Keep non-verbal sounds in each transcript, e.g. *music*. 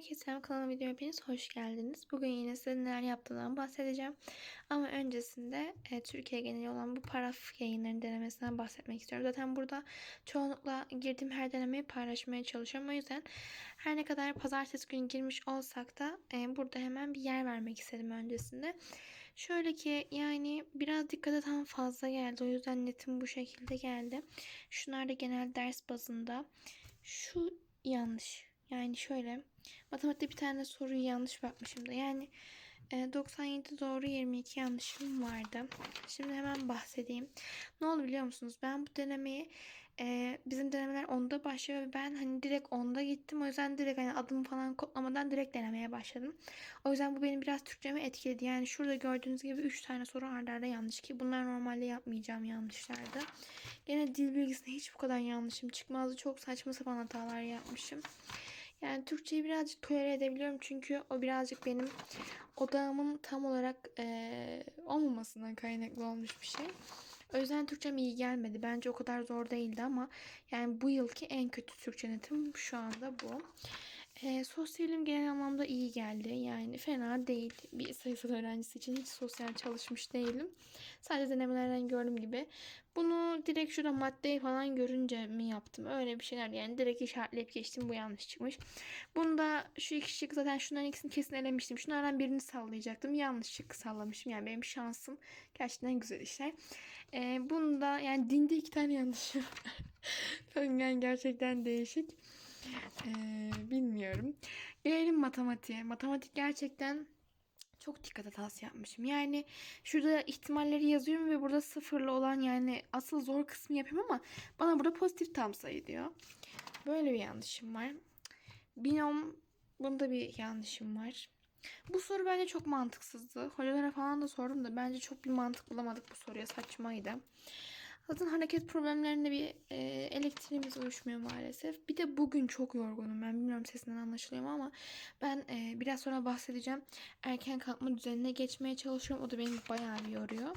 Herkese selam kanalıma videoma hepiniz hoş geldiniz. Bugün yine size neler yaptığımdan bahsedeceğim. Ama öncesinde e, Türkiye geneli olan bu paraf yayınlarının denemesinden bahsetmek istiyorum. Zaten burada çoğunlukla girdiğim her denemeyi paylaşmaya çalışıyorum. O yüzden her ne kadar pazartesi günü girmiş olsak da e, burada hemen bir yer vermek istedim öncesinde. Şöyle ki yani biraz dikkate tam fazla geldi. O yüzden netim bu şekilde geldi. Şunlar da genel ders bazında. Şu yanlış. Yani şöyle matematikte bir tane soruyu yanlış bakmışım da. Yani e, 97 doğru 22 yanlışım vardı. Şimdi hemen bahsedeyim. Ne oldu biliyor musunuz? Ben bu denemeyi e, bizim denemeler 10'da başlıyor ve ben hani direkt 10'da gittim. O yüzden direkt hani adımı falan kodlamadan direkt denemeye başladım. O yüzden bu benim biraz Türkçemi etkiledi. Yani şurada gördüğünüz gibi 3 tane soru ardarda arda yanlış ki bunlar normalde yapmayacağım yanlışlardı. Gene dil bilgisinde hiç bu kadar yanlışım çıkmazdı. Çok saçma sapan hatalar yapmışım. Yani Türkçeyi birazcık tolere edebiliyorum çünkü o birazcık benim odağımın tam olarak e, olmamasından kaynaklı olmuş bir şey. O yüzden Türkçem iyi gelmedi. Bence o kadar zor değildi ama yani bu yılki en kötü Türkçe netim şu anda bu. E, sosyalim genel anlamda iyi geldi. Yani fena değil. Bir sayısal öğrencisi için hiç sosyal çalışmış değilim. Sadece denemelerden gördüğüm gibi. Bunu direkt şurada maddeyi falan görünce mi yaptım? Öyle bir şeyler yani direkt işaretleyip geçtim. Bu yanlış çıkmış. Bunda şu iki şık zaten şunların ikisini kesin elemiştim. Şunlardan birini sallayacaktım. Yanlış şık sallamışım. Yani benim şansım gerçekten güzel işler. Ee, bunda yani dinde iki tane yanlışım. *laughs* yani gerçekten değişik. Ee, bilmiyorum. Gelelim matematiğe. Matematik gerçekten çok dikkat hatası yapmışım. Yani şurada ihtimalleri yazıyorum ve burada sıfırlı olan yani asıl zor kısmı yapıyorum ama bana burada pozitif tam sayı diyor. Böyle bir yanlışım var. Binom bunda bir yanlışım var. Bu soru bence çok mantıksızdı. Hocalara falan da sordum da bence çok bir mantık bulamadık bu soruya. Saçmaydı. Zaten hareket problemlerinde bir e, elektriğimiz uyuşmuyor maalesef. Bir de bugün çok yorgunum. Ben bilmiyorum sesinden anlaşılıyor mu ama ben e, biraz sonra bahsedeceğim. Erken kalkma düzenine geçmeye çalışıyorum. O da beni bayağı bir yoruyor.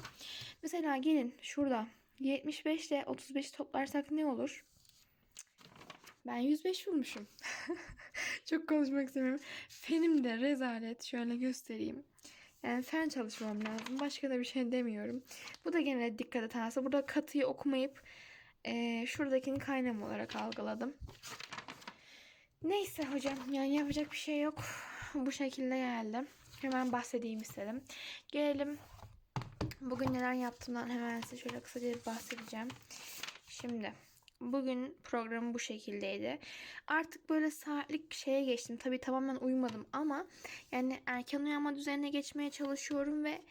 Mesela gelin şurada 75 ile 35 toplarsak ne olur? Ben 105 bulmuşum. *laughs* çok konuşmak istemiyorum. Fenim de rezalet. Şöyle göstereyim. Yani fen çalışmam lazım. Başka da bir şey demiyorum. Bu da gene dikkat hatası. Burada katıyı okumayıp e, şuradakini kaynam olarak algıladım. Neyse hocam yani yapacak bir şey yok. Bu şekilde geldim. Hemen bahsedeyim istedim. Gelelim bugün neler yaptığımdan hemen size şöyle kısaca bahsedeceğim. Şimdi Bugün programım bu şekildeydi. Artık böyle saatlik şeye geçtim. Tabii tamamen uyumadım ama yani erken uyanma düzenine geçmeye çalışıyorum ve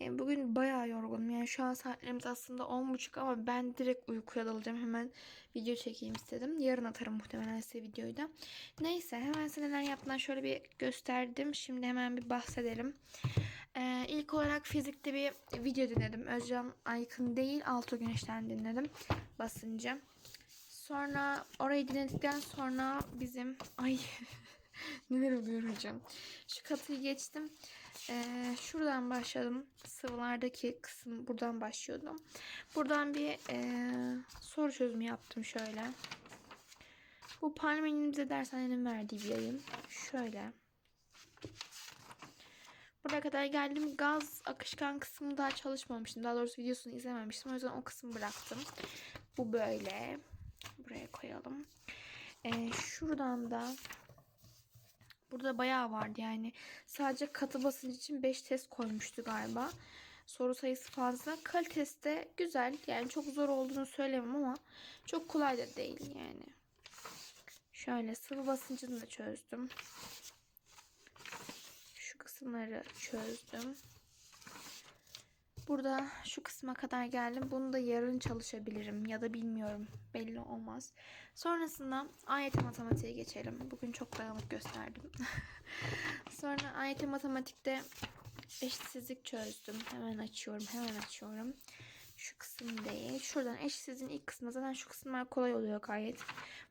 e, bugün bayağı yorgunum. Yani şu an saatlerimiz aslında 10.30 ama ben direkt uykuya dalacağım. Hemen video çekeyim istedim. Yarın atarım muhtemelen size videoyu da. Neyse hemen size neler yaptığından şöyle bir gösterdim. Şimdi hemen bir bahsedelim. Ee, ilk olarak fizikte bir video dinledim. Özcan Aykın değil Alto Güneş'ten dinledim. Basınca. Sonra orayı dinledikten sonra bizim ay *laughs* neler oluyor hocam. Şu katıyı geçtim. Ee, şuradan başladım. Sıvılardaki kısım buradan başlıyordum. Buradan bir e, soru çözümü yaptım şöyle. Bu Palme'nin bize dershanenin verdiği bir yayın. Şöyle. Buraya kadar geldim. Gaz akışkan kısmı daha çalışmamıştım. Daha doğrusu videosunu izlememiştim. O yüzden o kısmı bıraktım. Bu böyle. Buraya koyalım. Ee, şuradan da burada bayağı vardı yani. Sadece katı basınç için 5 test koymuştu galiba. Soru sayısı fazla. Kalitesi de güzel. Yani çok zor olduğunu söylemem ama çok kolay da değil yani. Şöyle sıvı basıncını da çözdüm. Şu kısımları çözdüm. Burada şu kısma kadar geldim. Bunu da yarın çalışabilirim ya da bilmiyorum. Belli olmaz. Sonrasında ayet matematiğe geçelim. Bugün çok dağınık gösterdim. *laughs* Sonra ayet matematikte eşitsizlik çözdüm. Hemen açıyorum. Hemen açıyorum. Şu kısım değil. Şuradan eşitsizliğin ilk kısmı zaten şu kısımlar kolay oluyor gayet.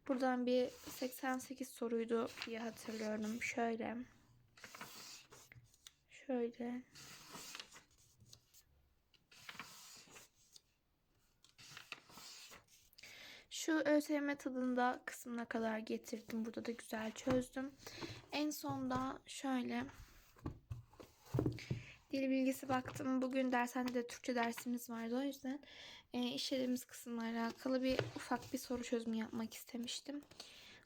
Buradan bir 88 soruydu diye hatırlıyorum. Şöyle. Şöyle. Şu ÖSYM tadında kısmına kadar getirdim. Burada da güzel çözdüm. En sonda şöyle dil bilgisi baktım. Bugün dershanede de Türkçe dersimiz vardı. O yüzden e, işlediğimiz kısımlarla alakalı bir ufak bir soru çözümü yapmak istemiştim.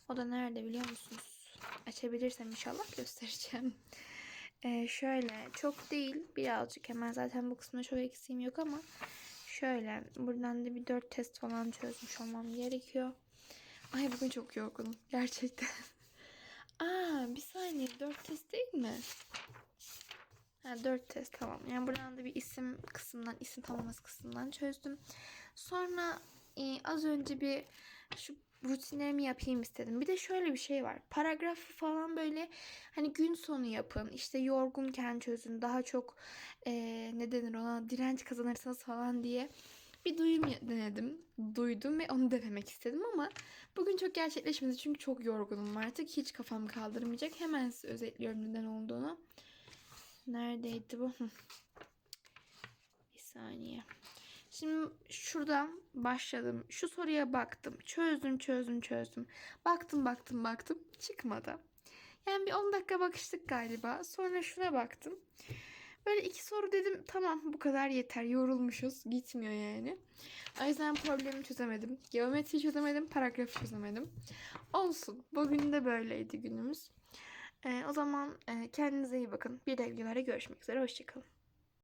O da nerede biliyor musunuz? Açabilirsem inşallah göstereceğim. E, şöyle çok değil birazcık hemen zaten bu kısımda çok eksiğim yok ama şöyle buradan da bir 4 test falan çözmüş olmam gerekiyor. Ay bugün çok yorgunum gerçekten. *laughs* Aa bir saniye 4 test değil mi? Ha 4 test tamam. Yani buradan da bir isim kısmından, isim tanıması kısmından çözdüm. Sonra e, az önce bir şu rutinlerimi yapayım istedim. Bir de şöyle bir şey var. Paragrafı falan böyle hani gün sonu yapın. İşte yorgunken çözün. Daha çok e, ne denir ona direnç kazanırsınız falan diye bir duyum denedim. Duydum ve onu denemek istedim ama bugün çok gerçekleşmedi çünkü çok yorgunum artık. Hiç kafam kaldırmayacak. Hemen size özetliyorum neden olduğunu. Neredeydi bu? Bir saniye. Şimdi şuradan başladım. Şu soruya baktım. Çözdüm, çözdüm, çözdüm. Baktım, baktım, baktım. Çıkmadı. Yani bir 10 dakika bakıştık galiba. Sonra şuna baktım. Böyle iki soru dedim. Tamam bu kadar yeter. Yorulmuşuz. Gitmiyor yani. O yüzden problemi çözemedim. Geometri çözemedim. Paragrafı çözemedim. Olsun. Bugün de böyleydi günümüz. Ee, o zaman e, kendinize iyi bakın. Bir videolarda görüşmek üzere. Hoşçakalın.